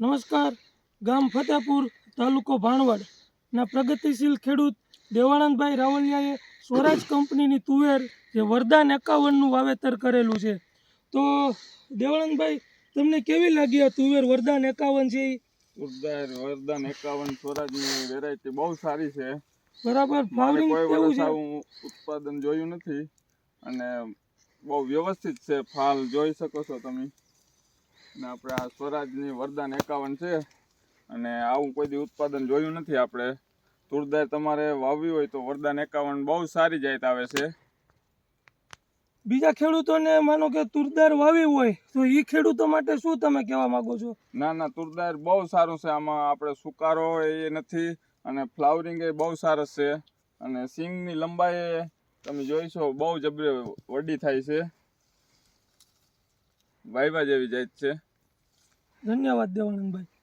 નમસ્કાર. ગામ ફતેપુર તાલુકો ભાણવડ. ના પ્રગતિશીલ ખેડૂત દેવાનંદભાઈ રાવલિયાએ સ્વરાજ કંપનીની તુવેર જે વરદાન એકાવનનું વાવેતર કરેલું છે. તો દેવાનંદભાઈ તમને કેવી લાગી આ તુવેર વરદાન એકાવન છે ઈ? વરદાન એકાવન સ્વરાજની વેરાયટી બહુ સારી છે. બરાબર મારે કોઈ વર્ષ આવું ઉત્પાદન જોયું નથી. અને બહુ વ્યવસ્થિત છે ફાલ જોઈ શકો છો તમે. ને આપણે આ સ્વરાજની વરદાન એકાવન છે. અને આવું કોઈ દી ઉત્પાદન જોયું નથી આપણે. તુરદાર તમારે વાવવી હોય તો વરદાન એકાવન બહુ સારી જાત આવે છે. બીજા ખેડૂતોને માનો કે તુરદાર વાવી હોય તો એ ખેડૂતો માટે શું તમે કહેવા માંગો છો? ના ના તુરદાર બહુ સારું છે. આમાં આપણે સુકારો એ નથી અને ફ્લાવરિંગ એ બહુ સરસ છે. અને સિંગની લંબાઈ તમે જોઈશો બહુ જબરી વડી થાય છે. વાયવા જેવી જાત છે. ધન્યવાદ દેવાનંદભાઈ.